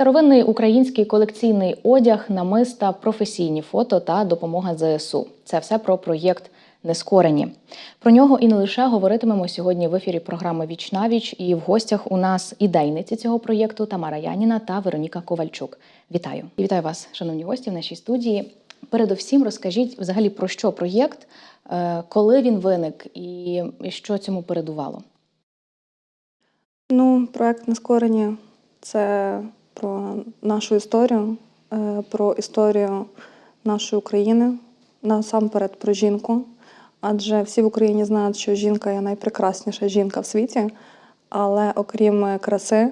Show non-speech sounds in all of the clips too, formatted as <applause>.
Старовинний український колекційний одяг, намиста, професійні фото та допомога ЗСУ. Це все про проєкт Нескорені. Про нього і не лише говоритимемо сьогодні в ефірі програми Віч віч. І в гостях у нас ідейниці цього проєкту Тамара Яніна та Вероніка Ковальчук. Вітаю і вітаю вас, шановні гості, в нашій студії. Передусім, розкажіть взагалі про що проєкт, е, коли він виник і що цьому передувало. Ну, проект Нескорені це про нашу історію, е, про історію нашої України, насамперед про жінку. Адже всі в Україні знають, що жінка є найпрекрасніша жінка в світі, але окрім краси,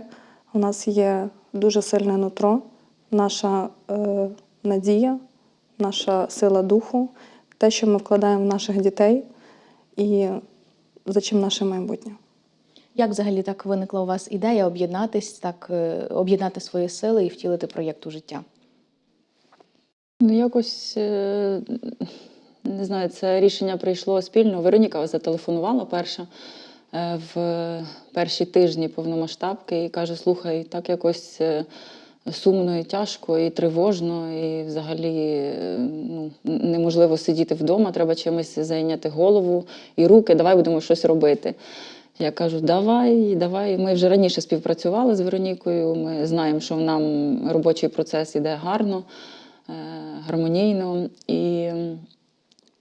у нас є дуже сильне нутро, наша е, надія, наша сила духу, те, що ми вкладаємо в наших дітей і за чим наше майбутнє. Як взагалі так виникла у вас ідея об'єднатись, так е, об'єднати свої сили і втілити проєкт у життя? Ну, якось е, не знаю, це рішення прийшло спільно. Вероніка зателефонувала перша е, в перші тижні повномасштабки і каже: слухай, так якось сумно і тяжко, і тривожно, і взагалі ну, неможливо сидіти вдома, треба чимось зайняти голову і руки, давай будемо щось робити. Я кажу, давай, давай. Ми вже раніше співпрацювали з Веронікою. Ми знаємо, що нам робочий процес іде гарно, е, гармонійно. І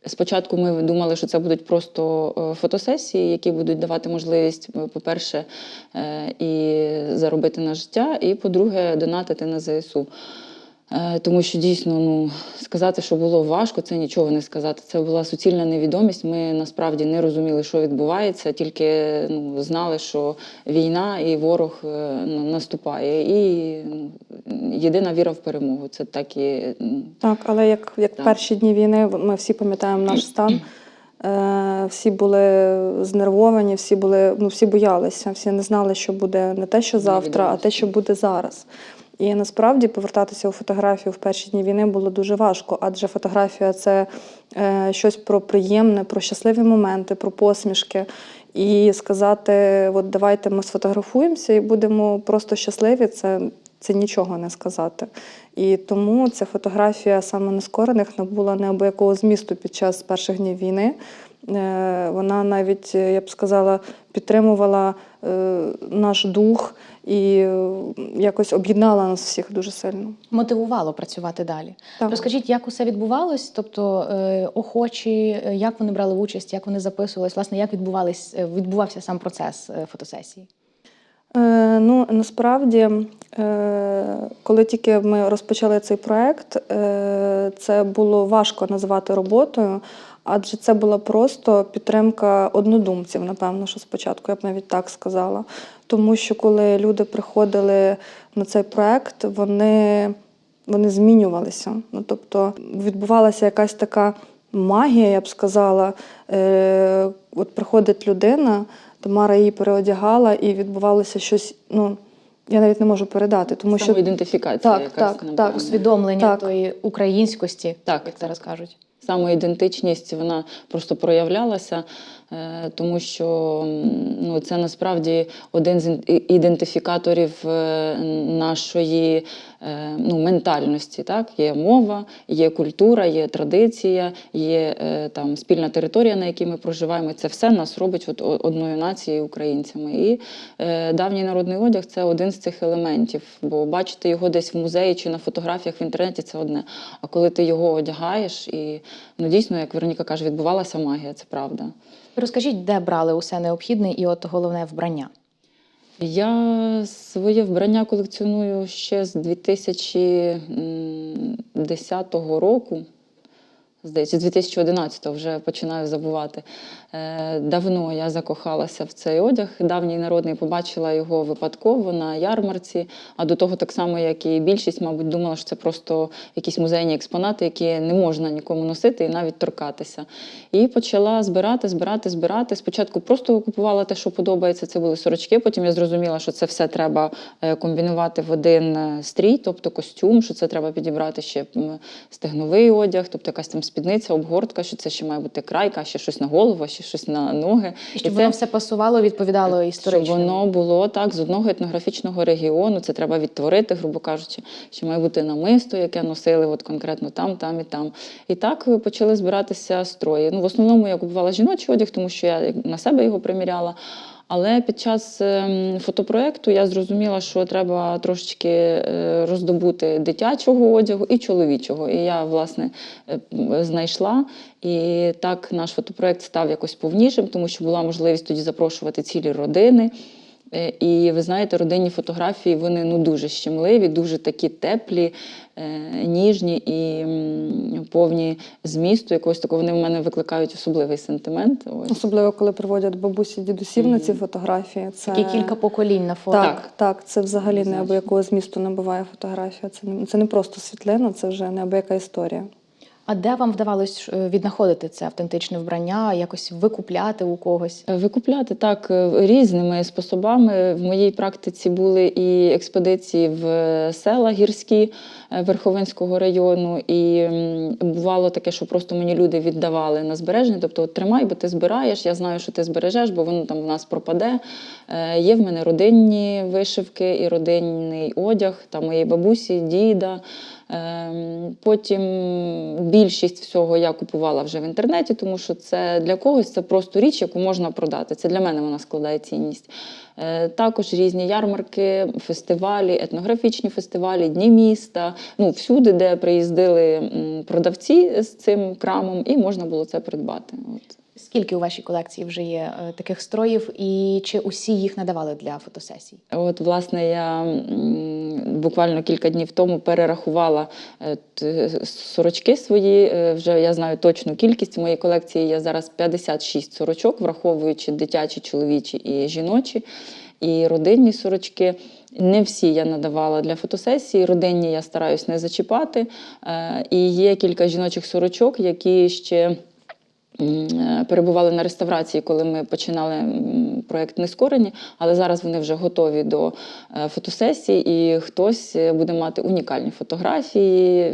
спочатку ми думали, що це будуть просто е, фотосесії, які будуть давати можливість, е, по-перше, і заробити на життя, і, по-друге, донатити на ЗСУ. Е, Тому що дійсно ну, сказати, що було важко, це нічого не сказати. Це була суцільна невідомість. Ми насправді не розуміли, що відбувається, тільки ну, знали, що війна і ворог е, ну, наступає. І ну, єдина віра в перемогу. Це так і Так, але як, як Так. перші дні війни, ми всі пам'ятаємо наш <clears throat> стан. Е, всі були знервовані, всі були, ну, всі боялися, всі не знали, що буде не те, що завтра, а те, що буде зараз. І насправді повертатися у фотографію в перші дні війни було дуже важко, адже фотографія це е, щось про приємне, про щасливі моменти, про посмішки. І сказати, от давайте ми сфотографуємося і будемо просто щасливі, це, це нічого не сказати. І тому ця фотографія саме нескорених набула неабиякого змісту під час перших днів війни. Е, Вона навіть, я б сказала, підтримувала е, наш дух і е, якось об'єднала нас всіх дуже сильно. Мотивувало працювати далі. Так. Розкажіть, як усе відбувалось? Тобто е, охочі, е, як вони брали участь, як вони записувались, власне, як відбувались, відбувався сам процес фотосесії? Е, ну, насправді, е, коли тільки ми розпочали цей проект, е, це було важко назвати роботою, адже це була просто підтримка однодумців, напевно, що спочатку, я б навіть так сказала. Тому що коли люди приходили на цей проект, вони, вони змінювалися. Ну, тобто відбувалася якась така магія, я б сказала. Е, от приходить людина. Тамара її переодягала і відбувалося щось, ну, я навіть не можу передати, тому що самоідентифікація Так, якась, так, так. Усвідомлення Так. тої українськості, Так, як так. зараз кажуть. Самоідентичність вона просто проявлялася, е, тому що ну, це насправді один з ідентифікаторів е, нашої е, ну, ментальності. Так? Є мова, є культура, є традиція, є там, спільна територія, на якій ми проживаємо. Це все нас робить от, одною нацією українцями. І давній народний одяг це один з цих елементів. Бо бачити його десь в музеї чи на фотографіях в інтернеті це одне. А коли ти його одягаєш, і ну дійсно, як Вероніка каже, відбувалася магія, це правда. Розкажіть, де брали усе необхідне і от головне вбрання. Я своє вбрання колекціоную ще з 2010 року. Здається, з 2011 вже починаю забувати. Е, Давно я закохалася в цей одяг. Давній народний побачила його випадково на ярмарці. А до того, так само, як і більшість, мабуть, думала, що це просто якісь музейні експонати, які не можна нікому носити і навіть торкатися. І почала збирати, збирати, збирати. Спочатку просто купувала те, що подобається. Це були сорочки. Потім я зрозуміла, що це все треба е, комбінувати в один е, стрій, тобто костюм, що це треба підібрати ще стегновий одяг, тобто якась там спідниця, обгортка, що це ще має бути крайка, ще щось на голову, ще щось на ноги. І щоб І воно це- все пасувало, відповідало щоб воно було так з одного етнографічного регіону. Це треба відтворити, грубо кажучи, що має бути намисто, яке носили от конкретно там, там і там. І так е, почали збиратися строї. Ну, в основному я купувала жіночий одяг, тому що я на себе його приміряла. Але під час ем, фотопроекту я зрозуміла, що треба трошечки е, роздобути дитячого одягу і чоловічого. І я, власне, е, знайшла. І так наш фотопроект став якось повнішим, тому що була можливість тоді запрошувати цілі родини. Е, І ви знаєте, родинні фотографії вони ну дуже щемливі, дуже такі теплі, е, ніжні і повні змісту. Якогось такого вони в мене викликають особливий сентимент. Ось. Особливо, коли приводять бабусі дідусів на ці фотографії. Це Такі кілька поколінь на фото. Так, так, це взагалі неабиякого змісту набуває фотографія. Це не, це не просто світлина, це вже неабияка історія. А де вам вдавалось е, віднаходити це автентичне вбрання, якось викупляти у когось? Викупляти так е, різними способами. В моїй практиці були і експедиції в села гірські е, Верховинського району, і бувало таке, що просто мені люди віддавали на збереження. Тобто, тримай, бо ти збираєш, я знаю, що ти збережеш, бо воно там в нас пропаде. Е, Є в мене родинні вишивки і родинний одяг там моєї бабусі, діда. Ем, Потім більшість всього я купувала вже в інтернеті, тому що це для когось це просто річ, яку можна продати. Це для мене вона складає цінність. Е, Також різні ярмарки, фестивалі, етнографічні фестивалі, дні міста. Ну, всюди, де приїздили продавці з цим крамом, і можна було це придбати. От. Скільки у вашій колекції вже є е, таких строїв, і чи усі їх надавали для фотосесій? От, власне, я буквально кілька днів тому перерахувала е, сорочки свої. Вже я знаю точну кількість. Моїй колекції є зараз 56 сорочок, враховуючи дитячі, чоловічі і жіночі, і родинні сорочки. Не всі я надавала для фотосесії. Родинні я стараюсь не зачіпати. Е, І є кілька жіночих сорочок, які ще. Е, Перебували на реставрації, коли ми починали м, проект Нескорені, але зараз вони вже готові до е, фотосесії, і хтось буде мати унікальні фотографії.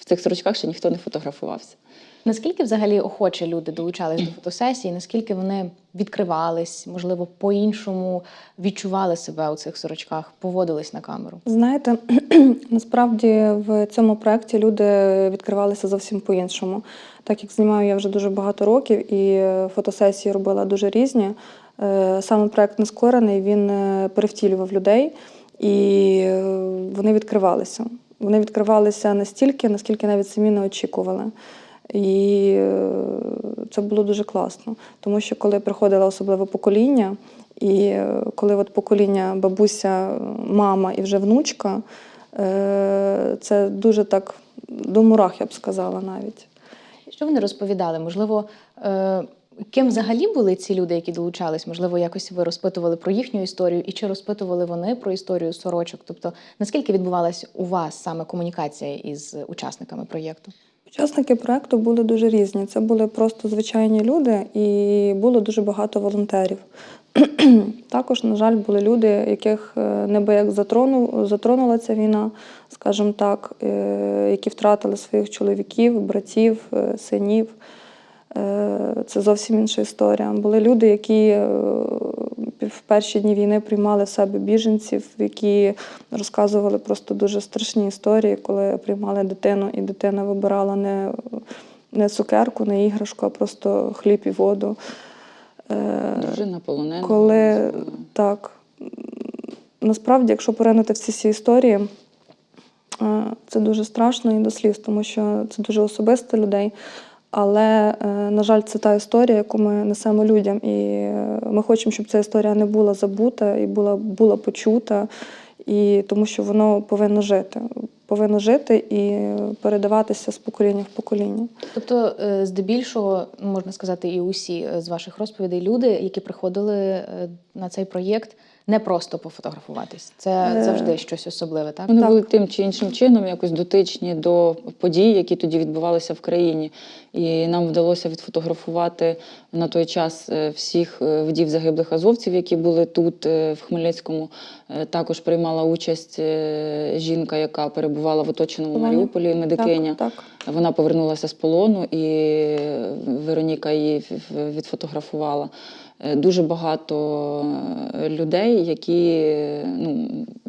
В цих сорочках ще ніхто не фотографувався. Наскільки взагалі охоче люди долучались до <clears throat> фотосесії? Наскільки вони відкривались, можливо, по-іншому відчували себе у цих сорочках, поводились на камеру? Знаєте, <clears throat> насправді в цьому проєкті люди відкривалися зовсім по-іншому. Так як знімаю я вже дуже багато років і е, фотосесії робила дуже різні. е, Саме проєкт Нескорений він е, перевтілював людей і вони відкривалися. Вони відкривалися настільки, наскільки навіть самі не очікували. І е, це було дуже класно, тому що коли приходило особливе покоління, і е, коли от покоління бабуся, мама і вже внучка, е, це дуже так до мурах, я б сказала навіть. Що вони розповідали? Можливо, ким взагалі були ці люди, які долучались? Можливо, якось ви розпитували про їхню історію, і чи розпитували вони про історію сорочок? Тобто, наскільки відбувалась у вас саме комунікація із учасниками проєкту? Учасники проекту були дуже різні. Це були просто звичайні люди, і було дуже багато волонтерів. <clears throat> Також, на жаль, були люди, яких е, небияк затрону, затронула ця війна, скажімо так, е, які втратили своїх чоловіків, братів, е, синів. Це зовсім інша історія. Були люди, які в перші дні війни приймали в себе біженців, які розказували просто дуже страшні історії, коли приймали дитину, і дитина вибирала не, не цукерку, не іграшку, а просто хліб і воду. Е, Дружина полонена. коли так, насправді, якщо поринути в ці всі історії, е, це дуже страшно і до сліз, тому що це дуже особисто людей. Але, е, на жаль, це та історія, яку ми несемо людям. І е, ми хочемо, щоб ця історія не була забута і була, була почута, і тому що воно повинно жити. Повинно жити і передаватися з покоління в покоління. Тобто, е, здебільшого, можна сказати, і усі з ваших розповідей люди, які приходили на цей проєкт, не просто пофотографуватись. Це Е, завжди щось особливе, так? Вони Так. були тим чи іншим чином якось дотичні до подій, які тоді відбувалися в країні. І нам вдалося відфотографувати на той час е, всіх е, вдів загиблих азовців, які були тут, в Хмельницькому. Також приймала участь жінка, яка перебувала в оточеному. Маріуполі, медикиня. Так, так. Вона повернулася з полону, і Вероніка її відфотографувала. Е, Дуже багато е, людей, які ну,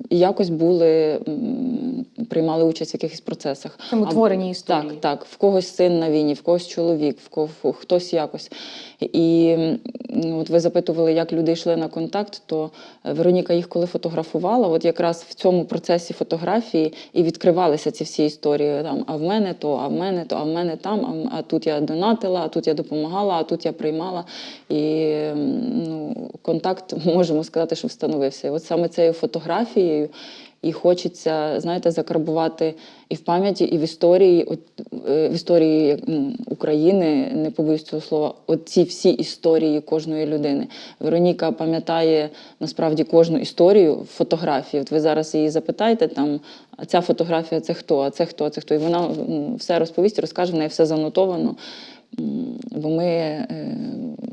якось були, приймали участь в якихось процесах. В цьому творенні історії. Так, так. В когось син на війні, в когось чоловік, в кого хтось якось. І от ви запитували, як люди йшли на контакт, то е, Вероніка їх коли фотографувала, от якраз в цьому процесі фотографії і відкривалися ці всі історії. Там, а в мене то, а в мене то, а в мене там, а, тут я донатила, а тут я допомагала, а тут я приймала. І ну, контакт <laughs> можемо сказати, що встановився. І от саме цією фотографією. І хочеться, знаєте, закарбувати і в пам'яті, і в історії, от, е, в історії України, не побоюсь цього слова, от ці всі історії кожної людини. Вероніка пам'ятає насправді кожну історію фотографії. От ви зараз її запитаєте, там, а ця фотографія це хто, а це хто, а це хто. І вона все розповість, розкаже, в неї все занотовано. Бо ми е,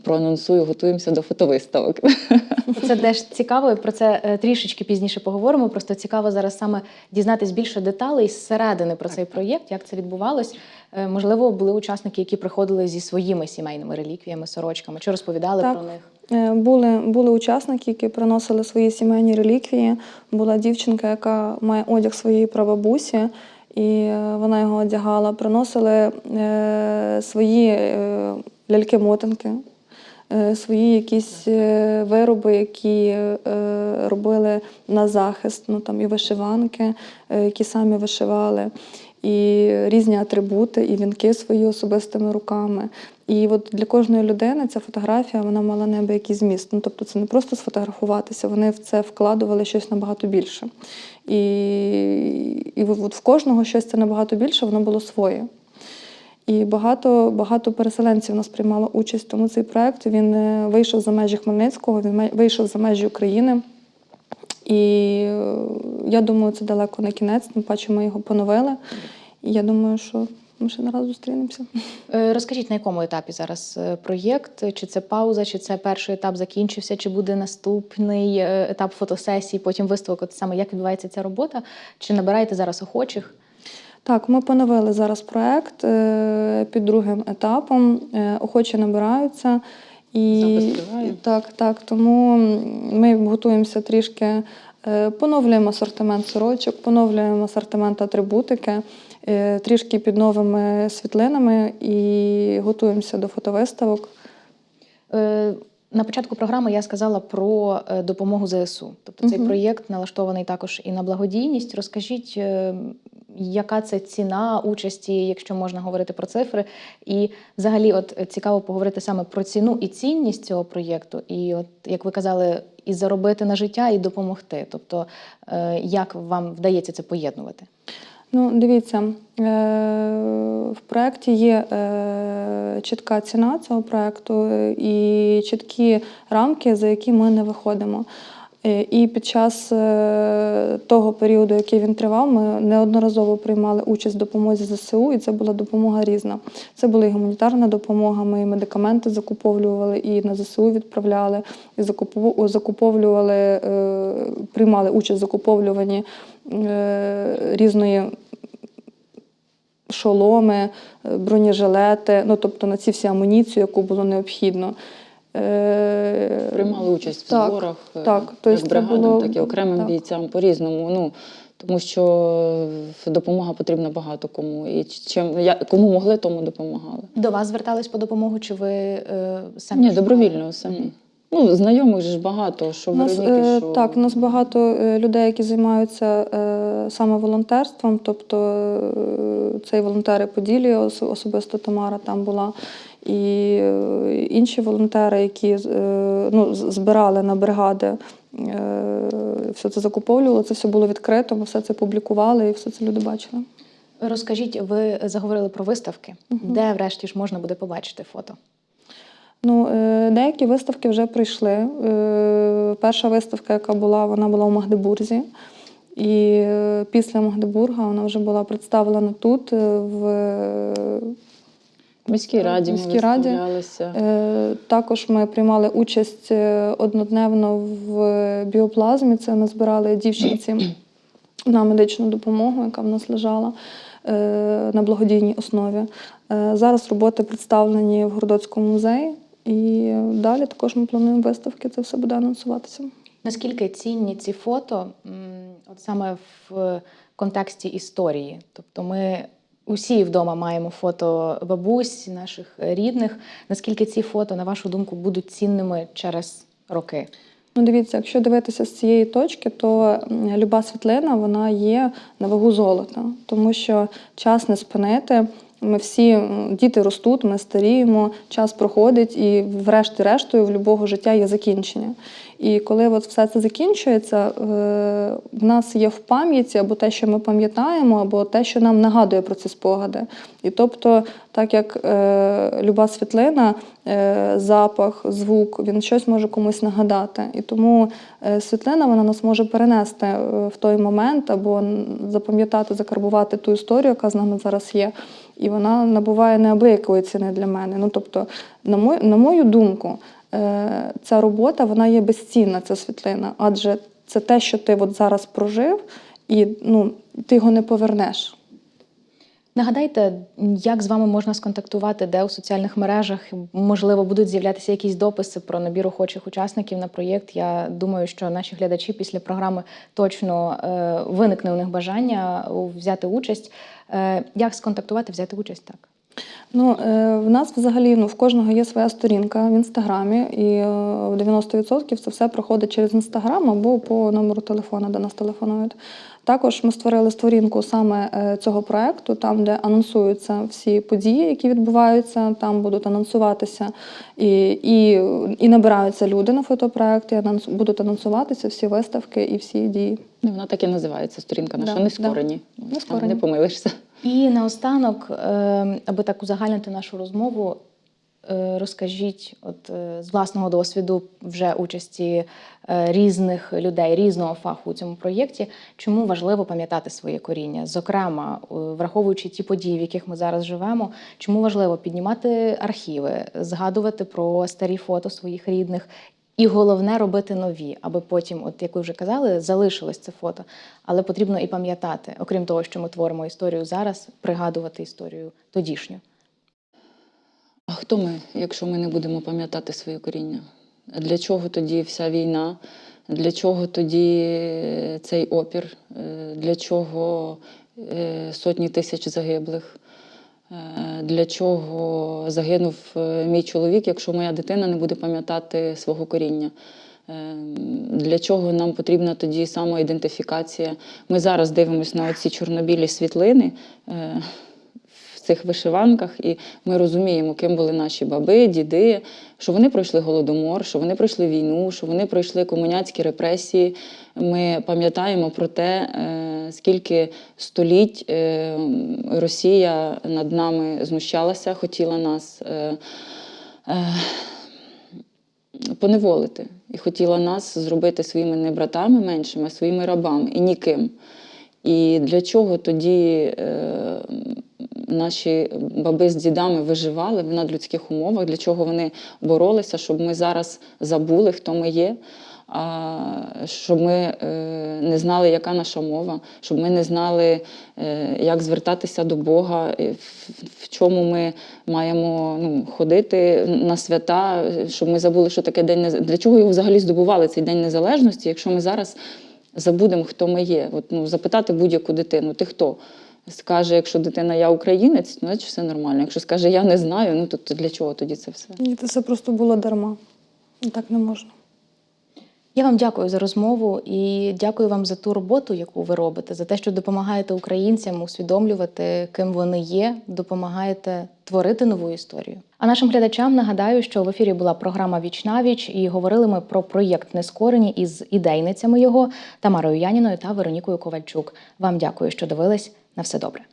проанонсую, готуємося до фотовиставок. <laughs> Це теж цікаво, і про це е, трішечки пізніше поговоримо. Просто цікаво зараз саме дізнатись більше деталей зсередини про цей проєкт, як це відбувалось. Е, Можливо, були учасники, які приходили зі своїми сімейними реліквіями, сорочками, чи розповідали Так. про них. Е, Були, були учасники, які приносили свої сімейні реліквії. Була дівчинка, яка має одяг своєї прабабусі, і вона його одягала. Приносили е, свої е, ляльки-мотанки, свої якісь е, вироби, які е, робили на захист, ну там і вишиванки, е, які самі вишивали. І різні атрибути, і вінки свої особистими руками. І от для кожної людини ця фотографія вона мала неабиякий зміст. Ну, тобто це не просто сфотографуватися, вони в це вкладували щось набагато більше. І, і от в кожного щось це набагато більше, воно було своє. І багато, багато переселенців нас приймало участь. Тому цей проект він е, вийшов за межі Хмельницького, він вийшов за межі України. І е, я думаю, це далеко не кінець, тим паче ми його поновили. І я думаю, що ми ще не раз зустрінемося. Е, Розкажіть, на якому етапі зараз проєкт? Чи це пауза, чи це перший етап закінчився, чи буде наступний етап фотосесії, потім виставок? От саме як відбувається ця робота? Чи набираєте зараз охочих? Так, ми поновили зараз проект е, під другим етапом. Е, Охочі набираються. І так, так. Тому ми готуємося трішки, е, поновлюємо асортимент сорочок, поновлюємо асортимент атрибутики, трішки під новими світлинами і готуємося до фотовиставок. На початку програми я сказала про допомогу ЗСУ. Тобто цей Мгм. проєкт налаштований також і на благодійність. Розкажіть, яка це ціна участі, якщо можна говорити про цифри, і взагалі, от цікаво поговорити саме про ціну і цінність цього проєкту, і от як ви казали, і заробити на життя, і допомогти. Тобто, е, як вам вдається це поєднувати? Ну, дивіться, е, в проєкті є е, чітка ціна цього проєкту і чіткі рамки, за які ми не виходимо. Е, І під час е, того періоду, який він тривав, ми неодноразово приймали участь в допомозі ЗСУ, і це була допомога різна. Це була і гуманітарна допомога, ми і медикаменти закуповлювали, і на ЗСУ відправляли, і закуповлювали, е, приймали участь в закуповлюванні різної шоломи, бронежилети, ну тобто на ці всі амуніцію, яку було необхідно. Е, Приймали участь в так, зборах е, так, тобто як це бригадам, було- так і окремим так. бійцям по-різному. Ну, тому що допомога потрібна багато кому. І чим я, кому могли, тому допомагали. До вас звертались по допомогу, чи ви е, самі? Ні, шукали? добровільно самі. Ну, знайомих ж багато, що нас, Вероніки, е, що Так, у нас багато людей, які займаються е, саме волонтерством. Тобто е, цей волонтери Поділі, особисто Тамара там була, і е, інші волонтери, які е, ну, збирали на бригади, е, все це закуповували, це все було відкрито, ми все це публікували і все це люди бачили. Розкажіть, ви заговорили про виставки, де врешті ж можна буде побачити фото? Ну, деякі виставки вже прийшли. Перша виставка, яка була, вона була у Магдебурзі. І після Магдебурга вона вже була представлена тут, В міській раді ми міській раді. Е, Також ми приймали участь е, однодневно в біоплазмі. Це ми збирали дівчинці <clears throat> на медичну допомогу, яка в нас лежала е, на благодійній основі. Е, Зараз роботи представлені в Городоцькому музеї. І далі також ми плануємо виставки, це все буде анонсуватися. Наскільки цінні ці фото, от саме в контексті історії? Тобто ми усі вдома маємо фото бабусь, наших рідних. Наскільки ці фото, на вашу думку, будуть цінними через роки? Ну, дивіться, якщо дивитися з цієї точки, то люба світлина вона є на вагу золота, тому що час не спинити. Ми всі діти ростуть, ми старіємо, час проходить, і врешті-рештою в любого життя є закінчення. І коли от все це закінчується, е, в нас є в пам'яті або те, що ми пам'ятаємо, або те, що нам нагадує про ці спогади. І тобто, так як е, люба світлина, е, запах, звук, він щось може комусь нагадати. І тому світлина вона нас може перенести в той момент або запам'ятати, закарбувати ту історію, яка з нами зараз є. І вона набуває неабиякої ціни для мене. Ну тобто, на мою, на мою думку, ця робота вона є безцінна, ця світлина, адже це те, що ти от зараз прожив, і ну, ти його не повернеш. Нагадайте, як з вами можна сконтактувати, де у соціальних мережах можливо будуть з'являтися якісь дописи про набір охочих учасників на проєкт. Я думаю, що наші глядачі після програми точно е, виникне у них бажання взяти участь. Е, як сконтактувати, взяти участь так? Ну, е, в нас взагалі ну, в кожного є своя сторінка в інстаграмі, і е, в 90% це все проходить через інстаграм або по номеру телефона, де нас телефонують. Також ми створили сторінку саме е, цього проекту, там, де анонсуються всі події, які відбуваються. Там будуть анонсуватися і, і, і набираються люди на фотопроект, і анонс- будуть анонсуватися всі виставки і всі дії. Ну, Вона так і називається сторінка наша Да, нескорені. Нескорені. Не помилишся. І наостанок, е, аби так узагальнити нашу розмову, е, розкажіть, от е, з власного досвіду вже участі е, різних людей різного фаху у цьому проєкті, чому важливо пам'ятати своє коріння? Зокрема, враховуючи ті події, в яких ми зараз живемо, чому важливо піднімати архіви, згадувати про старі фото своїх рідних. І головне робити нові, аби потім, от як ви вже казали, залишилось це фото. Але потрібно і пам'ятати, окрім того, що ми творимо історію зараз, пригадувати історію тодішню. А хто ми, якщо ми не будемо пам'ятати своє коріння? Для чого тоді вся війна? Для чого тоді цей опір? Е, Для чого е, сотні тисяч загиблих? Е, Для чого загинув е, мій чоловік, якщо моя дитина не буде пам'ятати свого коріння? Е, Для чого нам потрібна тоді самоідентифікація? Ми зараз дивимося на ці чорнобілі світлини цих вишиванках, і ми розуміємо, ким були наші баби, діди, що вони пройшли голодомор, що вони пройшли війну, що вони пройшли комуняцькі репресії. Ми пам'ятаємо про те, е, скільки століть е, Росія над нами знущалася, хотіла нас. е, поневолити і хотіла нас зробити своїми не братами меншими, а своїми рабами і ніким. І для чого тоді наші баби з дідами виживали в надлюдських умовах, для чого вони боролися, щоб ми зараз забули, хто ми є, щоб ми е, не знали, яка наша мова, щоб ми не знали, е, як звертатися до Бога, в, чому ми маємо ну, ходити на свята, щоб ми забули, що таке день Нез- Для чого його взагалі здобували цей день незалежності, якщо ми зараз забудемо, хто ми є. От, ну, запитати будь-яку дитину, ти хто? Скаже, якщо дитина я українець, ну, значить все нормально. Якщо скаже я не знаю, ну то, то для чого тоді це все? І це все просто було дарма. Так не можна. Я вам дякую за розмову і дякую вам за ту роботу, яку ви робите, за те, що допомагаєте українцям усвідомлювати, ким вони є, допомагаєте творити нову історію. А нашим глядачам нагадаю, що в ефірі була програма Віч на віч, і говорили ми про проєкт Нескорені із ідейницями його Тамарою Яніною та Веронікою Ковальчук. Вам дякую, що дивились. На все добре.